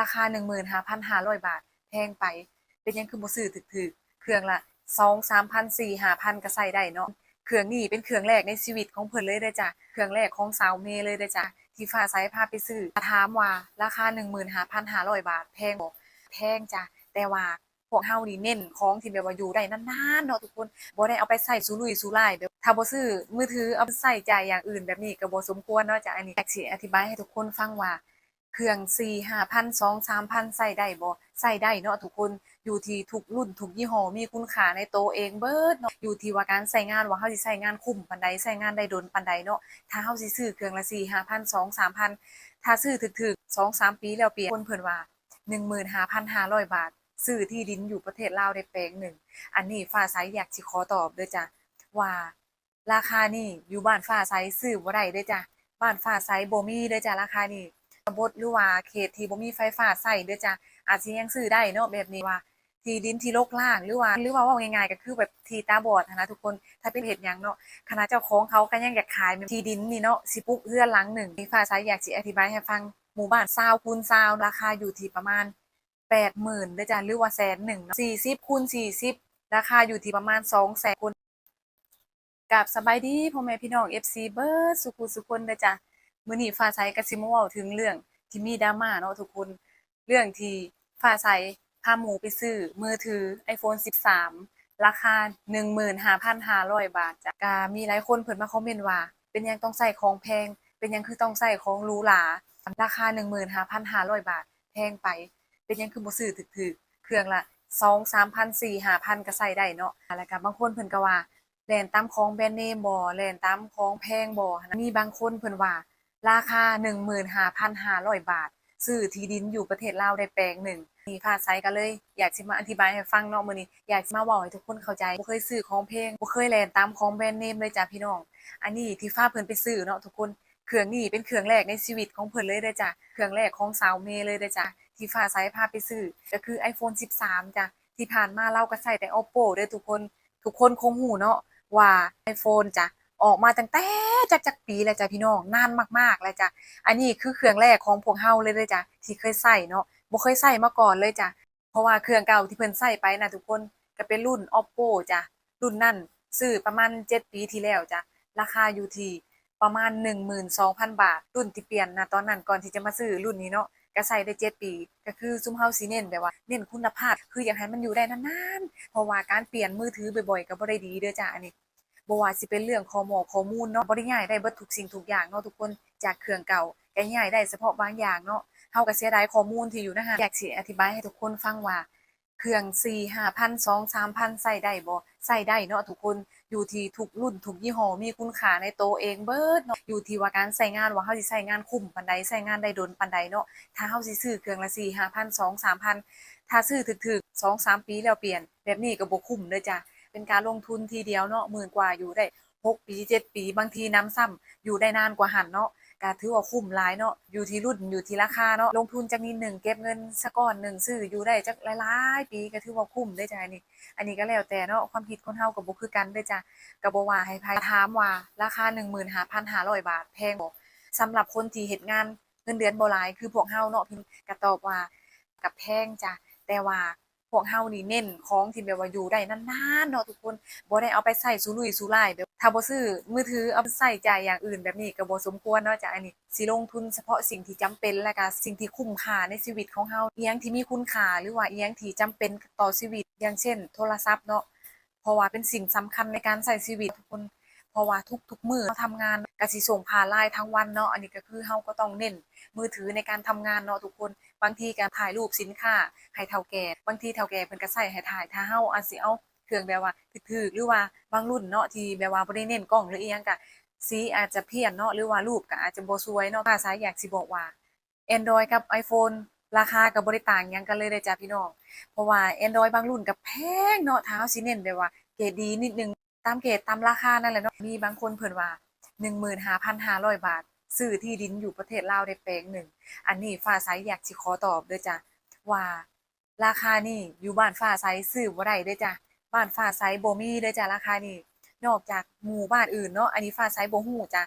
ราคา 15,500 บาทแพงไป เป็นยังคือบ่ซื้อถึกๆเครื่องละ2 3,000 4 5,000ก็ใช้ได้เนาะเครื่องนี้เป็นเครื่องแรกในชีวิตของเพิ่นเลยเด้จ้ะเครื่องแรกของสาวเมย์เลยเด้จ้ะที่ฟ้าใสพาไปซื้อถามว่าราคา15,500บาทแพงบ่แพงจ้ะแต่ว่าพวกเฮานี่เน้นของที่แบบว่าอยู่ได้นานๆเนาะทุกคนบ่ได้เอาไปใช้สุรุ่ยสุร่ายแบบถ้าบ่ซื้อมือถือเอาไปใช้จ่ายอย่างอื่นแบบนี้ก็บ่สมควรเนาะจ้ะอันนี้อยากสิอธิบายให้ทุกคนฟังว่า เครื่อง4-5,000 2-3,000ใช้ได้บ่ใช้ได้เนาะทุกคนอยู่ที่ทุกรุ่นทุกยี่ห้อมีคุณค่าในตัวเองเบิดเนาะอยู่ที่ว่าการใช้งานว่าเฮาสิใช้งานคุ้มปานใดใช้งานได้โดนปานใดเนาะถ้าเฮาสิซื้อเครื่องละ4-5,000 2-3,000ถ้าซื้อถึกๆ2-3ปีแล้วเปลี่ยนคนเพิ่นว่า15,500บาทซื้อที่ดินอยู่ประเทศลาวได้แปลงหนึ่งอันนี้ฟ้าใสอยากสิขอตอบเด้อจ้ะว่าราคานี่อยู่บ้านฟ้าใสซื้อบ่ได้เด้อจ้ะบ้านฟ้าใสบ่มีเด้อจ้ะราคานี้ตำ บลหรือว่าเขตที่บ่มีไฟฟ้าใช้เด้อจ้ะอาจสิยังซื้อได้เนาะแบบนี้ว่าที่ดินที่รกร้างหรือว่าหรือว่าว้าง่ายๆก็คือแบบที่ตาบอดนะทุกคนถ้าเป็นเฮ็ดยังเนาะคณะเจ้าของเขาก็ยังอยากขายที่ดินนี่เนาะสิปลูกเรือหลังหนึ่งที่ฟ้าใสอยากสิอธิบายให้ฟังหมู่บ้าน20คูณ20ราคาอยู่ที่ประมาณ80,000เด้อจ้ะหรือว่าแสนหนึ่งเนาะ40คูณ40ราคาอยู่ที่ประมาณ200,000คูณกับสบายดีพ่อแม่พี่น้อง FC เบิดสุขุสุคนเด้อจ้ะ มื้อนี้ฟ้าใสก็สิมเว้าถึงเรื่องที่มีดราม่าเนาะทุกคนเรื่องที่ฟ้าใสพาหมูไปซื้อมือถือ iPhone 13 ราคา 15,500 บาทจ้ะก็มีหลายคนเพิ่นมาคอมเมนต์ว่า เป็นยังต้องใช้ของแพง เป็นยังคือต้องใช้ของหรูหราราคา 15,500 บาท แพงไป เป็นยังคือบ่ซื้อถึกๆเครื่องละ2 3,000 4 5,000ก็ใช้ได้เนาะแล้วก็บางคนเพิ่นก็ว่าแล่นตามของแบรนด์เนมบ่แล่นตามของแพงบ่มีบางคนเพิ่นว่า ราคา 15,500 บาท ซื้อที่ดินอยู่ประเทศลาวได้แปลงหนึ่งนี่ฟ้าใสก็เลย อยากสิมาอธิบายให้ฟังเนาะมื้อนี้อยากมาเว้าให้ทุกคนเข้าใจบ่เคยซื้อของแพลงบ่เคยแลนตามของแบรนด์เนมเลยจ้ะพี่น้อง อันนี้ที่ฟ้าเพิ่นไปซื้อเนาะทุกคนเครื่องนี้เป็นเครื่องแรกในชีวิตของเพิ่นเลยเด้จ้ะเครื่องแรกของสาวเมย์เลยเด้จ้ะที่ฟ้าใสพาไปซื้อก็คือ iPhone 13จ้ะที่ผ่านมาเราก็ใช้แต่ Oppo เด้อทุกคน ทุกคนคงหูเนาะว่า iPhone จ้ะ ออกมาตั้งแต่จักจักปีแล้วจ้ะพี่น้องนานมากๆแล้วจ้ะอันนี้คือเครื่องแรกของพวกเฮาเลยเด้อจ้ะที่เคยใช้เนาะบ่เคยใช้มาก่อนเลยจ้ะเพราะว่าเครื่องเก่าที่เพิ่นใช้ไปนะทุกคนก็เป็นรุ่น Oppo จ้ะรุ่นนั้นซื้อประมาณ 7 ปีที่แล้วจ้ะราคาอยู่ที่ประมาณ 12,000 บาท รุ่นที่เปลี่ยนนะตอนนั้นก่อนที่จะมาซื้อรุ่นนี้เนาะก็ใช้ได้7ปี ก็คือซุ้มเฮาสิเน้นแบบว่า เน้นคุณภาพ คืออยากให้มันอยู่ได้นานๆ เพราะว่าการเปลี่ยนมือถือบ่อยๆ ก็บ่ได้ดีเด้อจ้ะอันนี้ บ่ว่าสิเป็นเรื่องข้อมูลข้อมูลเนาะบ่ได้ย้ายได้เบิดทุกสิ่งทุกอย่างเนาะทุกคนจากเครื่องเก่าก็ย้ายได้เฉพาะบางอย่างเนาะเฮาก็เสียดายข้อมูลที่อยู่นะฮะอยากสิอธิบายให้ทุกคนฟังว่าเครื่อง4-5,000 2-3,000ใช้ได้บ่ใช้ได้เนาะทุกคนอยู่ที่ทุกรุ่นทุกยี่ห้อมีคุณค่าในตัวเองเบิดเนาะอยู่ที่ว่าการใช้งานว่าเฮาสิใช้งานคุ้มปานใดใช้งานได้โดนปานใดเนาะถ้าเฮาสิซื้อเครื่องละ4-5,000 2-3,000ถ้าซื้อถึกๆ2-3ปีแล้วเปลี่ยน แบบนี้ก็บ่คุ้มเด้อจ้ะ เป็นการลงทุนทีเดียวเนาะหมื่นกว่าอยู่ได้6ปี7ปี บางทีน้ำซ้ำอยู่ได้นานกว่าหันเนาะก็ถือว่าคุ้มหลายเนาะอยู่ที่รุ่นอยู่ที่ราคาเนาะลงทุนจักนิดหนึ่งเก็บเงินสักก้อนหนึ่งซื้ออยู่ได้จักหลายๆปีก็ถือว่าคุ้มเด้อจ้ะนนี้อันนี้ก็แล้วแต่เนาะความคิดคนเฮาก็บ่คือกันเด้จ้ะก็บ่ว่าให้ไผถามว่าราคา15,500บาทแพงบ่สำหรับคนที่เฮ็ดงานเงินเดือนบ่หลายคือพวกเฮาเนาะพี่ก็ตอบว่าก็แพงจ้ะแต่ว่า วกเฮานี่เน้นของที่แบบว่าอยู่ได้นานๆเนาะทุกคนบ่ได้เอาไปใช้สุรุ่ยสุร่ายแบบถ้าบ่ซื้อมือถือเอาไปใช้จ่ายอย่างอื่นแบบนี้ก็บ่สมควรเนาะจ้ะอันนี้สิลงทุนเฉพาะสิ่งที่จำเป็นและก็สิ่งที่คุ้มค่าในชีวิตของเฮาอิหยังที่มีคุณค่าหรือว่าอิหยังที่จำเป็นต่อชีวิต อย่างเช่น โทรศัพท์เนาะเพราะว่าเป็นสิ่งสำคัญในการใช้ชีวิตทุกคน ราะว่าทุกๆมือเราทำงานกสิส่งผ่าน LINE ทั้งวันเนาะอันนี้ก็คือเฮาก็ต้องเน้นมือถือในการทำงานเนาะทุกคนบางทีก็ถ่ายรูปสินค้าให้เฒ่าแก่บางทีเฒ่าแก่เพิ่นก็ใช้ให้ถ่ายถ้าเฮาอาจสิเอาเครื่องแบบว่าถึกๆหรือว่าบางรุ่นเนาะที่แบบว่าบ่ได้เน้นกล้องหรืออิหยังก็สีอาจจะเพี้ยนเนาะหรือว่ารูปก็อาจจะบ่สวยเนาะภาษาอยากสิบอกว่า Android กับ iPhone ราคาก็บ่ได้ต่างยังกันเลยเด้จ้ะพี่น้อง เพราะว่า Android บางรุ่นก็แพงเนาะถ้าเฮาสิเน้นแบบว่า เกรดดีนิดหนึง ตามเกรดตามราคานั่นแหละเนาะมีบางคนเพิ่นว่า15,500บาทซื้อที่ดินอยู่ประเทศลาวได้แปลงหนึ่งอันนี้ฟ้าใสอยากสิขอตอบเด้อจ้ะว่าราคานี่อยู่บ้านฟ้าใสซื้อบ่ได้เด้อจ้ะบ้านฟ้าใสบ่มีเด้อจ้ะราคานี้นอกจากหมู่บ้านอื่นเนาะอันนี้ฟ้าใสบ่ฮู้จ้ะ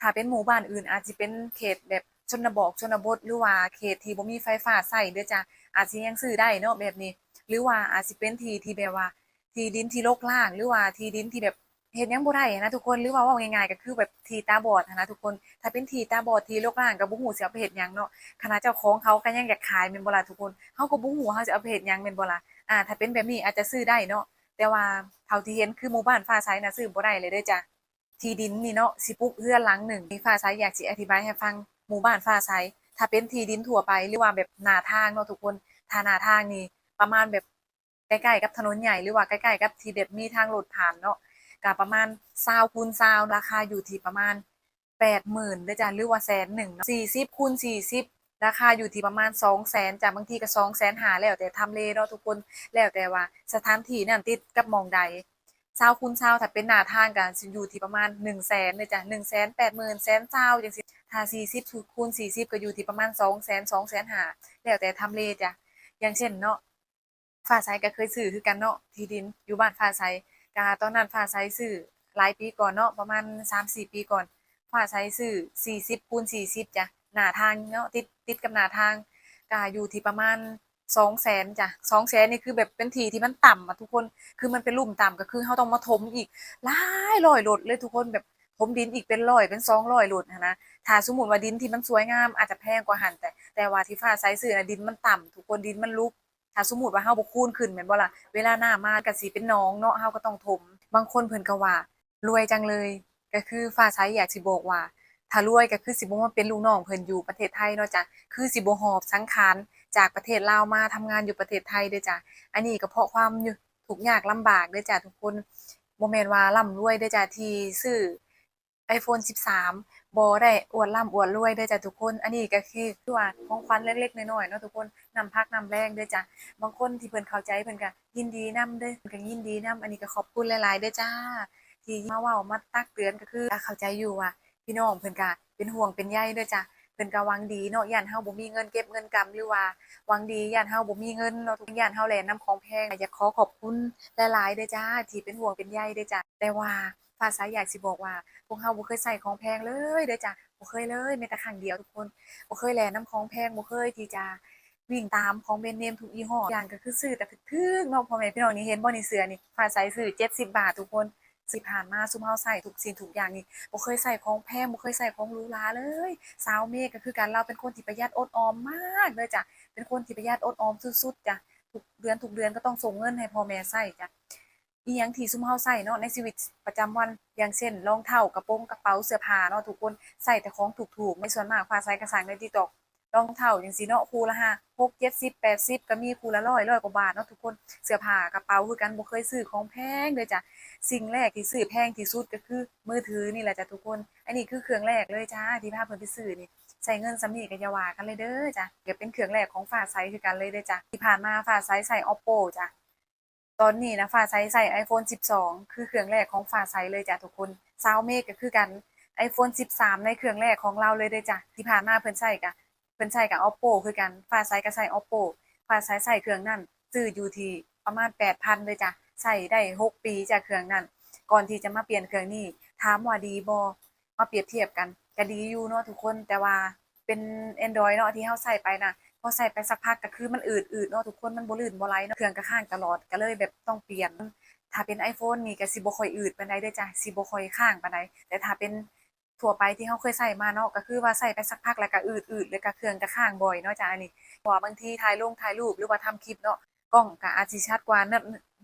ถ้าเป็นหมู่บ้านอื่น อาจสิเป็นเขตแบบชนบทชนบทหรือว่าเขตที่บ่มีไฟฟ้าใช้เด้อจ้ะอาจสิยังซื้อได้เนาะแบบนี้ หรือว่าอาจสิเป็นที่ที่แบบว่า ที่ดินที่รกร้าง หรือว่าที่ดินที่แบบเฮ็ดยังบ่ได้นะทุกคนหรือว่าว้าง่ายๆก็คือแบบทีตาบอดนะทุกคนถ้าเป็นทีตาบอดที่รกร้างก็บ่ฮู้สิเอาไปเฮ็ดยังเนาะขณะเจ้าของเขาก็ยังอยากขายแม่นบล่ะทุกคนเฮาก็บ่ฮู้ว่าเฮาสิเอาไปเฮ็ดยังแม่นบล่ะอ่า ถ้าเป็นแบบนี้อาจจะซื้อได้เนาะแต่ว่าเท่าที่เห็นคือหมู่บ้านฟ้าใสนะซื้อบ่ได้เลยเด้อจ้ะที่ดินนี่เนาะสิปลูกเรือหลังหนึ่งฟ้าใสอยากสิอธิบายให้ฟังหมู่บ้านฟ้าใสถ้าเป็นที่ดินทั่วไปหรือว่าแบบหน้าทางเนาะทุกคนถ้าหน้าทางนี่ประมาณแบบ ใกล้ๆกับถนนใหญ่หรือว่าใกล้ๆกับที่แบบมีทางรถผ่านเนาะก็ประมาณ20คูณ20ราคาอยู่ที่ประมาณ80,000เด้จ้ะหรือว่าแสนหนึ่งเนาะ40คูณ40ราคาอยู่ที่ประมาณ200,000จ้ะบางทีก็200,000หาแล้วแต่ทำเลเนาะทุกคนแล้วแต่ว่าสถานที่นั้นติดกับมองใด20คูณ20ถ้าเป็นหน้าทางก็สิอยู่ที่ประมาณ100,000เด้จ้ะ180,000 100,000 20จังซี่ถ้า40คูณ40ก็อยู่ที่ประมาณ200,000 200,000หาแล้วแต่ทำเลจ้ะอย่างเช่นเนาะ ฟ้าใสก็เคยซื้อคือกันเนาะที่ดินอยู่บ้านฟ้าใสก็ตอนนั้นฟ้าใสซื้อหลายปีก่อนเนาะประมาณ3-4ปีก่อนฟ้าใสซื้อ40คูณ40จ้ะหน้าทางเนาะติดติดกับหน้าทางก็อยู่ที่ประมาณ200,000จ้ะ200,000นี่คือแบบเป็นทีที่มันต่ำอะทุกคนคือมันเป็นลุมต่ำก็คือเราต้องมาถมอีกหลายร้อยโลดเลยทุกคนแบบถมดินอีกเป็นร้อยเป็น200โลดหั้นนะถ้าสมมุติว่าดินที่มันสวยงามอาจจะแพงกว่าหันแต่แต่ว่าที่ฟ้าใสซื้อน่ะดินมันต่ำทุกคนดินมันรุก ถ้าสมมุติว่าเฮาบ่คูนขึ้นแม่นบ่ล่ะเวลาหน้ามาก็สิเป็นหนองเนาะเฮาก็ต้องถม บางคนเพิ่นก็ว่ารวยจังเลย ก็คือฟ้าใสอยากสิบอกว่าถ้ารวยก็คือสิบ่มาเป็นลูกน้องเพิ่นอยู่ประเทศไทยเนาะจ้ะคือสิบ่หอบสังขารจากประเทศลาวมาทำงานอยู่ประเทศไทยเด้อจ้ะอันนี้ก็เพราะความอยู่ทุกข์ยากลำบากเด้อจ้ะทุกคนบ่แม่นว่าร่ำรวยเด้อจ้ะที่ซื้อ iPhone 13 บ่ได้อวดร่ำอวดรวยเด้อจ้ะทุกคน อันนี้ก็คือคือว่าของขวัญเล็กๆน้อยๆเนาะทุกคนนำพักนำแรงเด้อจ้ะบางคนที่เพิ่นเข้าใจเพิ่นก็ยินดีนํเด้อเพิ่นก็ยินดีนํอันนี้ก็ขอบคุณหลายๆเด้อจ้า ที่มาเว้ามาตักเตือนก็คือเข้าใจอยู่ว่าพี่น้องเพิ่นก็เป็นห่วงเป็นใยเด้อจ้ะเพิ่นก็หวังดีเนาะย่านเฮาบ่มีเงินเก็บเงินกำหรือว่าหวังดีย่านเฮาบ่มีเงินเนาะทุกย่านเฮาแลนำของแพงอยากขอขอบคุณหลายๆเด้อจ้าที่เป็นห่วงเป็นใยเด้อจ้ะแต่ว่า ฟาใสอยากสิบอกว่า พวกเฮาบ่เคยใส่ของแพงเลยเด้อจ้ะบ่เคยเลยแม้แต่ครั้งเดียวทุกคนบ่เคยแลนำของแพงบ่เคยที่จะวิ่งตามของแบรนด์เนมทุกยี่ห้ออย่างก็คือซื้อแต่ถึกๆเนาะพ่อแม่พี่น้องนี่เห็นบ่นี่เสื้อนี่ฟ้าใสซื้อ70 บาททุกคนสิผ่านมาซุมเฮาใส่ทุกสิ่งทุกอย่างนี่บ่เคยใส่ของแพงบ่เคยใส่ของหรูหราเลย สาวเมฆก็คือกันเราเป็นคนที่ประหยัดอดออมมากเลยจ้ะเป็นคนที่ประหยัดอดออมสุดๆจ้ะทุกเดือนทุกเดือนก็ต้องส่งเงินให้พ่อแม่ใช้จ้ะ อีหยังที่ซุมเฮาใส่เนาะในชีวิตประจำวันอย่างเช่นรองเท้ากระโปรงกระเป๋าเสื้อผ้าเนาะทุกคนใส่แต่ของถูกๆไม่ส่วนมากฟ้าใส่ก็สั่งใน TikTok รองเท้าจังซี่เนาะคูละห้าหกเจ็ดสิบแปดสิบก็มีคูละร้อยร้อยกว่าบาทเนาะทุกคนเสื้อผ้ากระเป๋าคือกันบ่เคยซื้อของแพงเลยจ้ะสิ่งแรกที่ซื้อแพงที่สุดก็คือมือถือนี่แหละจ้ะทุกคน อันนี้คือเครื่องแรกเลยจ้าที่พาเพิ่นไปซื้อนี่ใช้เงินสำนีก็อย่าว่ากันเลยเด้อจ้ะเก็บเป็นเครื่องแรกของฟ้าใสคือกันเลยเด้อจ้ะที่ผ่านมาฟ้าใสใส่ Oppo จ้ะ ตอนนี้นะฟ้าใสใส่ iPhone 12 คือเครื่องแรกของฟ้าใสเลยจ้ะทุกคนซาวเมกก็คือกัน iPhone 13 ในเครื่องแรกของเราเลยเด้จ้ะที่ผ่านมาเพิ่นใช้กะเพิ่นใช้กับ Oppo คือกันฟ้าใสก็ใช้ Oppo ฟ้าใสใช้เครื่องนั้นซื้ออยู่ที่ประมาณ 8,000เลยจ้ะใช้ได้ 6 ปีจ้ะเครื่องนั้นก่อนที่จะมาเปลี่ยนเครื่องนี้ถามว่าดีบ่มาเปรียบเทียบกันก็ดีอยู่เนาะทุกคนแต่ว่าเป็น Android เนาะที่เฮาใช้ไปน่ะ พอใส่ไปสักพักก็คือมันอืดอืดเนาะทุกคนมันบ่ลื่นบ่ไหลเนาะเครื่องก็ข้างตลอดก็เลยแบบต้องเปลี่ยน ถ้าเป็น iPhone นี่ก็สิบ่ค่อยอืดปานใดเด้อจ้ะสิบ่ค่อยข้างปานใดแต่ถ้าเป็นทั่วไปที่เขาเคยใส่มาเนาะก็คือว่าใส่ไปสักพักแล้วก็อืดอืดแล้วก็เครื่องก็ข้างบ่อยเนาะจ้ะอันนี้เพราะว่าบางทีถ่ายลงถ่ายรูปหรือว่าทำคลิปเนาะกล้องก็อาจสิชัดกว่า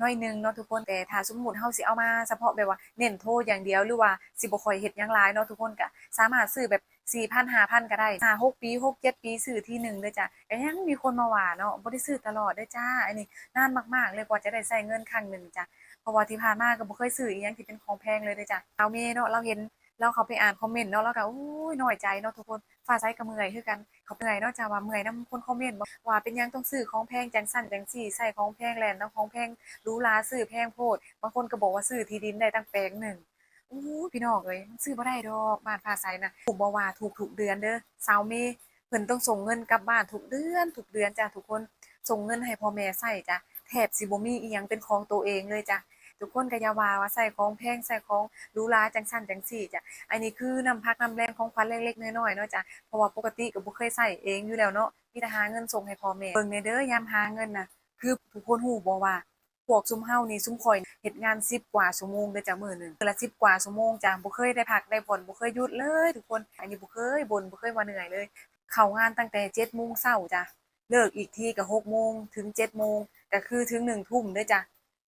น้อยหนึงเนาะทุกคนแต่ถ้าสมมติเฮาสิเอามาเฉพาะแบบว่าเน้นโทษอย่างเดียวหรือว่าสิบ่ค่อยเฮ็ดหยังหลายเนาะทุกคนก็สามารถซื้อแบบ4,000 5,000ก็ได้5 6ปี6 7ปีซื้อทีหนึงเด้อจ้ะก็ยังมีคนมาว่าเนาะบ่ได้ซื้อตลอดเด้อจ้าอันนี้นานมากๆ เลยกว่าจะได้ใช้เงินครั้งหนึงจ้ะเพราะว่าที่ผ่านมาก็บ่เคยซื้ออีหยังที่เป็นของแพงเลยเด้อจ้ะเอาเมเนาะเราเห็น เราเขาไปอ่านคอมเมนต์เนาะแล้วก็อู้ยน้อยใจเนาะทุกคนฟ้าใสก็เมื่อยคือกันเขาเมื่อยเนาะจ้าว่าเมื่อยนํคนคอมเมนต์ว่าว่าเป็นยังต้องซื้อของแพงจังสั่นจังซี่ใส่ของแพงแลนด์ของแพงรูหราซื้อแพงโพดบางคนก็บอกว่าซื้อที่ดินได้ตั้งแปลงหนึ่งอู้พี่น้องเอ้ยมันซื้อบ่ได้ดอกบ้านฟ้าใสน่ะถูกบ่ว่าถูกทุกเดือนเด้อสาวเมเพิ่นต้องส่งเงินกลับบ้านทุกเดือนทุกเดือนจ้ะทุกคนส่งเงินให้พ่อแม่ใช้จ้ะแทบสิบ่มีอีหยังเป็นของตัวเองเลยจ้ะ ทุกคนก็อย่าว่าว่าใส่ของแพงใส่ของรูราจังซั่นจังซี่จ้ะอันนี้คือน้ำพักน้ำแรงของขวัญเล็กๆน้อยๆเนาะจ้ะเพราะว่าปกติก็บ่เคยใส่เองอยู่แล้วเนาะมีแต่หาเงินส่งให้พ่อแม่เบิ่งในเด้อยามหาเงินน่ะ คือทุกคนฮู้บ่ว่าพวกซุมเฮานี่ซุมข่อยเฮ็ดงาน10กว่าชั่วโมงเด้อจ้ะมื้อหนึงมื้อละ10กว่าชั่วโมงจ้ะบ่เคยได้พักได้ผ่อนบ่เคยหยุดเลย ทุกคนอันนี้บ่เคยบ่นบ่เคยว่าเหนื่อยเลย เข้างานตั้งแต่7โมงเช้าจ้ะเลิกอีกทีก็6โมงถึง7โมงก็คือถึง1ทุ่มเด้อจ้ะ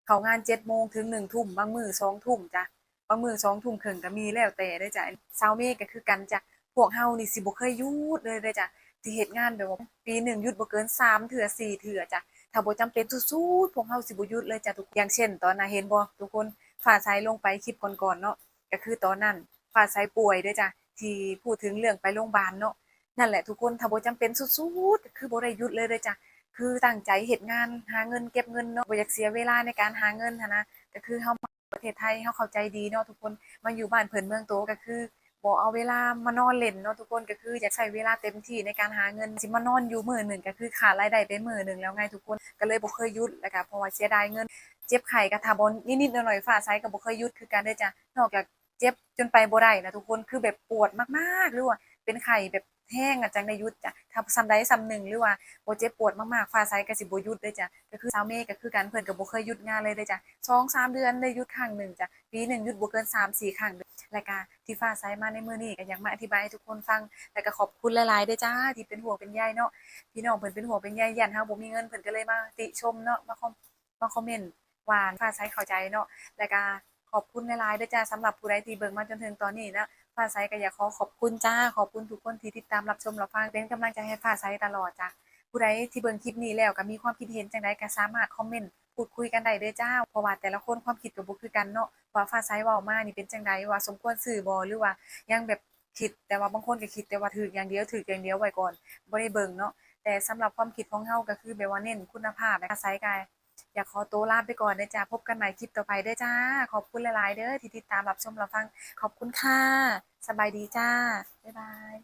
เขางาน7โมงถึง1ทุ่มบางมื้อ2ทุ่มจ้ะบางมื้อ2ทุ่มครึ่งก็มีแล้วแต่เด้จ้ะเช้าเมฆก็คือกันจ้ะพวกเฮานี่สิบ่เคยยุดเลยเด้จ้ะที่เฮ็ดงานแบบว่าปีหนึ่งยุดบ่เกินสามเทื่อสี่เทื่อจ้ะถ้าบ่จำเป็นสุดๆพวกเฮาสิบ่ยุดเลยจ้ะทุกอย่างเช่น ตอนน่ะเห็นบ่ทุกคนฟ้าใสลงไปคลิปก่อนๆเนาะก็คือตอนนั้นฟ้าใสป่วยด้อจ้ะที่พูดถึงเรื่องไปโรงพยาบาลเนาะนั่นแหละทุกคนถ้าบ่จำเป็นสุดๆคือบ่ได้ยุดเลยเด้จ้ะ คือตั้งใจเฮ็ดงานหาเงินเก็บเงินเนาะบ่อยากเสียเวลาในการหาเงินหันนะก็คือเฮามาประเทศไทยเฮาเข้าใจดีเนาะทุกคนมาอยู่บ้านเพิ่นเมืองโตก็คือบ่เอาเวลามานอนเล่นเนาะทุกคนก็คืออยากใช้เวลาเต็มที่ในการหาเงินสิมานอนอยู่มื้อหนึงก็คือขาดรายได้ไปมื้อหนึงแล้วไงทุกคนก็เลยบ่เคยหยุดแล้วก็เพราะว่าเสียดายเงิน เจ็บไข้ก็ถ้าบ่นิดๆหน่อยๆฟ้าใสก็บ่เคยหยุดคือกันเด้อจ้ะนอกจากเจ็บจนไปบ่ได้นะทุกคนคือแบบปวดมากๆหรือว่าเป็นไข้แบบ แห้งอะจังได้ยุดจ้ะถ้าซำใดซ้ำหนึ่งหรือว่าบ่เจ็บปวดมากๆฟ้าใสก็สิบ่หยุดเด้จ้ะก็คือชาวเมฆก็คือกันเพิ่อนก็บ่เคยยุดงานเลยเด้จ้ะ2-3เดือนได้ยุดครั้งหนึ่งจ้ะปีหนึ่งยุดบ่เกิน3-4ครั้งรายการที่ฟ้าใสมาในมือนี้ก็อยากมาอธิบายให้ทุกคนฟังแล้วก็ขอบคุณหลายๆเด้จ้าที่เป็นห่วงเป็นใยเนาะพี่น้องเพิ่อนเป็นห่วงเป็นใยยันเฮาบ่มีเงินเพิ่อนก็เลยมาติชมเนาะมาคอมมาคอมเมนต์ว่าฟ้าใสเข้าใจเนาะแล้วก็ขอบคุณหลายๆด้วยจ้าสำหรับผู้ใดที่เบิ่งมาจนถึงตอนนี้นะ ฟ้าใสก็อยากขอขอบคุณจ้า ขอบคุณทุกคนที่ติดตามรับชมรับฟังเป็นกำลังใจให้ฟ้าใสตลอดจ้าผู้ใดที่เบิ่งคลิปนี้แล้วก็มีความคิดเห็นจังไดก็สามารถคอมเมนต์พูดคุยกันได้เด้อจ้าเพราะว่าแต่ละคนความคิดก็บ่คือกันเนาะว่าฟ้าใสว้ามานี่เป็นจังไดว่าสมควรซื้อบ่หรือว่ายังแบบคิดแต่ว่าบางคนก็คิดแต่ว่าถูกอย่างเดียวถูกอย่างเดียวไว้ก่อนบ่ได้เบิ่งเนาะแต่สำหรับความคิดของเฮาก็คือแบบว่าเน้นคุณภาพและอาศัยกาย อยากขอตัวลาไปก่อนนะจ้าพบกันใหม่คลิปต่อไปได้จ้า ขอบคุณหลาย ๆ เด้อที่ติดตามรับชมรับฟัง ขอบคุณค่ะ สบายดีจ้า บ๊ายบาย